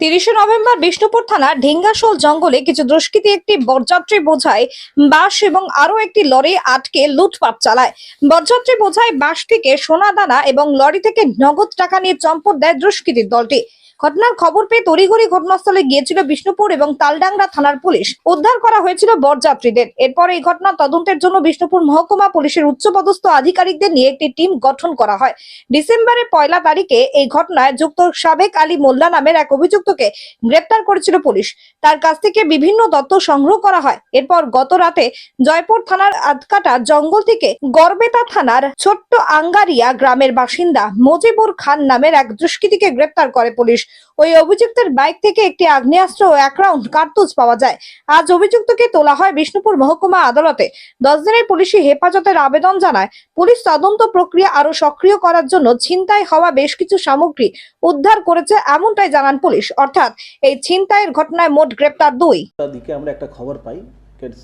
তিরিশে নভেম্বর বিষ্ণুপুর থানার ঢেঙ্গাশোল জঙ্গলে কিছু দুষ্কৃতী একটি বরযাত্রী বোঝায় বাস এবং আরও একটি লরি আটকে লুটপাট চালায়। বরযাত্রী বোঝায় বাস থেকে সোনা দানা এবং লরি থেকে নগদ টাকা নিয়ে চম্পট দেয় দুষ্কৃতীর দলটি। ঘটনার খবর পেয়ে তড়িঘড়ি ঘটনাস্থলে গিয়েছিল বিষ্ণুপুর এবং তালডাংরা থানার পুলিশ। উদ্ধার করা হয়েছিল বরযাত্রীদের। এরপর এই ঘটনা তদন্তের জন্য বিষ্ণুপুর মহকুমা পুলিশের উচ্চপদস্থ আধিকারিকদের নিয়ে একটি টিম গঠন করা হয়। ডিসেম্বরের পয়লা তারিখে এই ঘটনায় যুক্ত সাবেক আলী মোল্লা নামের এক অভিযুক্তকে গ্রেপ্তার করেছিল পুলিশ। তার কাছ থেকে বিভিন্ন তথ্য সংগ্রহ করা হয়। এরপর গত রাতে জয়পুর থানার আধকাটা জঙ্গল থেকে গড়বেতা থানার ছোট্ট আঙ্গারিয়া গ্রামের বাসিন্দা মজিবুর খান নামের এক দুষ্কৃতীকে গ্রেপ্তার করে পুলিশ। ওই অভিযুক্তের বাইক থেকে একটি আগ্নেয়াস্ত্র ও এক রাউন্ড কার্তুজ পাওয়া যায়। আজ অভিযুক্তকে তোলা হয় বিষ্ণুপুর মহকুমা আদালতে। দশ দিনের পুলিশি হেফাজতের আবেদন জানায়, পুলিশ তদন্ত প্রক্রিয়া আরও সক্রিয় করার জন্য ছিনতাই হওয়া বেশ কিছু সামগ্রী উদ্ধার করেছে এমনটাই জানান পুলিশ। অর্থাৎ এই ছিনতাইয়ের ঘটনায় মোট গ্রেপ্তার দুই। দিকে আমরা একটা খবর পাই,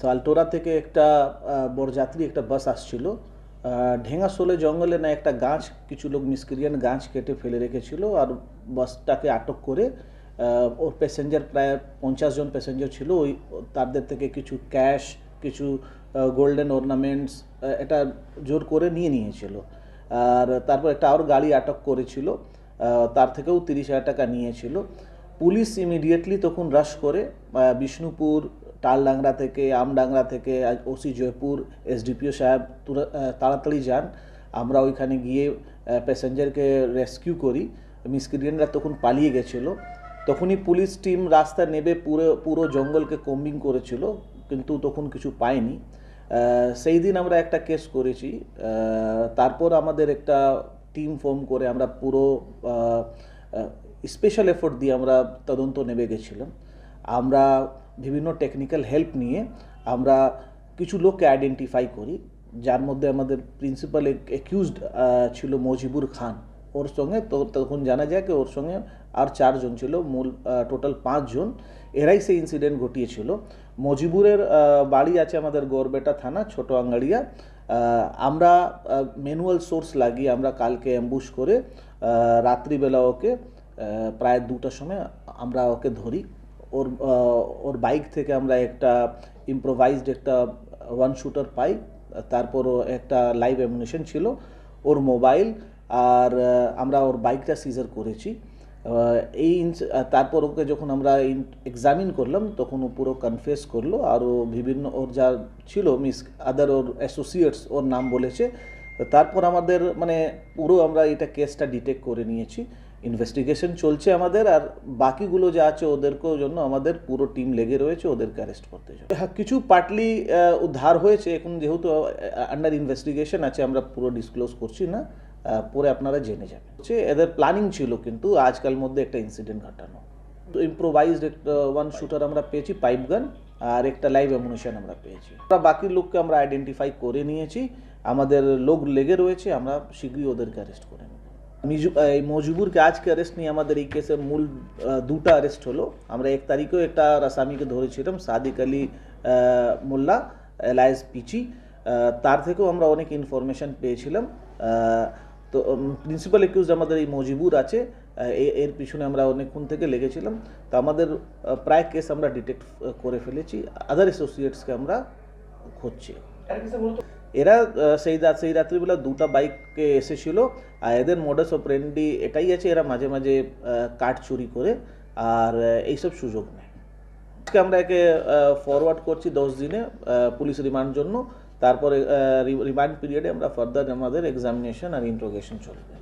সালটোরা থেকে একটা বরযাত্রী একটা বাস আসছিল। ঢেঙ্গাসোলে জঙ্গলে না একটা গাছ, কিছু লোক মিসক্রিয়ান গাছ কেটে ফেলে রেখেছিল আর বাসটাকে আটক করে ওর প্যাসেঞ্জার প্রায় পঞ্চাশ জন প্যাসেঞ্জার ছিল। ওই তাদের থেকে কিছু ক্যাশ, কিছু গোল্ডেন অর্নামেন্টস এটা জোর করে নিয়ে নিয়েছিল। আর তারপর একটা আর গাড়ি আটক করেছিল তার থেকেও তিরিশ হাজার টাকা নিয়েছিল। পুলিশ ইমিডিয়েটলি তখন রাশ করে বিষ্ণুপুর টালডাংরা থেকে আমডাংরা থেকে ওসি জয়পুর, এসডিপিও সাহেব তাড়াতাড়ি যান। আমরা ওইখানে গিয়ে প্যাসেঞ্জারকে রেস্কিউ করি। মিসক্রিয়েন্টরা তখন পালিয়ে গেছিল। তখনই পুলিশ টিম রাস্তা নেবে, পুরো পুরো জঙ্গলকে কম্বিং করেছিল, কিন্তু তখন কিছু পায়নি। সেই দিন আমরা একটা কেস করেছি। তারপর আমাদের একটা টিম ফর্ম করে আমরা পুরো স্পেশাল এফোর্ট দিয়ে আমরা তদন্ত নেমে গেছিলাম। আমরা বিভিন্ন টেকনিক্যাল হেল্প নিয়ে আমরা কিছু লোককে আইডেন্টিফাই করি, যার মধ্যে আমাদের প্রিন্সিপাল অ্যাকিউজড ছিল মজিবুর খান। ওর সঙ্গে তো তখন জানা যায় কি ওর সঙ্গে আর চারজন ছিল, মূল টোটাল পাঁচজন। এরাই সেই ইনসিডেন্ট ঘটিয়েছিল। মজিবুরের বাড়ি আছে আমাদের গড়বেটা থানা, ছোট আঙ্গাড়িয়া। আমরা ম্যানুয়াল সোর্স লাগিয়ে আমরা কালকে অ্যাম্বুশ করে রাত্রিবেলা ওকে প্রায় দুটার সময় আমরা ওকে ধরি। ওর ওর বাইক থেকে আমরা একটা ইম্প্রোভাইজড একটা ওয়ান শুটার পাই, তারপরও একটা লাইভ অ্যামিনেশন ছিল ওর মোবাইল আর আমরা ওর বাইকটা সিজার করেছি। এই তারপর ওকে যখন আমরা এক্সামিন করলাম, তখন ও পুরো কনফেস করল আর ও বিভিন্ন, ওর যা ছিল মিস আদার ওর অ্যাসোসিয়েটস ওর নাম বলেছে। তারপর আমাদের মানে পুরো আমরা এটা কেসটা ডিটেক্ট করে নিয়েছি। ইনভেস্টিগেশন চলছে আমাদের, আর বাকিগুলো যা আছে ওদেরকেও জন্য আমাদের পুরো টিম লেগে রয়েছে, ওদেরকে অ্যারেস্ট করতে জন্য হ্যাঁ কিছু পার্টলি উদ্ধার হয়েছে, এখন যেহেতু আন্ডার ইনভেস্টিগেশন আছে, আমরা পুরো ডিসক্লোজ করছি না পরে আপনারা জেনে যাবেন। হচ্ছে, এদের প্ল্যানিং ছিল কিন্তু আজকাল মধ্যে একটা ইনসিডেন্ট ঘটানো। তো ইম্প্রোভাইজড একটা ওয়ান শুটার আমরা পেয়েছি পাইপ গান আর একটা লাইভ অ্যামুনেশন আমরা পেয়েছি। আমরা বাকি লোককে আমরা আইডেন্টিফাই করে নিয়েছি, আমাদের লোক লেগে রয়েছে, আমরা শীঘ্রই ওদেরকে অ্যারেস্ট করে মজিবুরকে আজকে অ্যারেস্ট নিয়ে আমাদের এই কেসে মূল দুটা অ্যারেস্ট হলো। আমরা এক তারিখেও একটা আসামিকে ধরেছিলাম, সাদিক আলী মোল্লা এলায়েস পিচি। তার থেকেও আমরা অনেক ইনফরমেশন পেয়েছিলাম। তো প্রিন্সিপাল একিউজ আমাদের এই মজিবুর আছে। এর পিছনে আমরা অনেকক্ষণ থেকে লেগেছিলাম। তো আমাদের প্রায় কেস আমরা ডিটেক্ট করে ফেলেছি। আদার অ্যাসোসিয়েটসকে আমরা খুঁজছি। এরা সেই রাত, সেই রাত্রিবেলা দুটা বাইকে এসেছিল, আর এদের মোডাস অপারেন্ডি এটাই আছে, এরা মাঝে মাঝে কাঠ চুরি করে, আর এইসব সুযোগ নেয়। আজকে আমরা একে ফরওয়ার্ড করছি দশ দিনে পুলিশ রিমান্ড জন্য, তারপরে রিমান্ড পিরিয়ডে আমরা ফার্দার আমাদের এক্সামিনেশন আর ইন্ট্রোগেশন চলবে।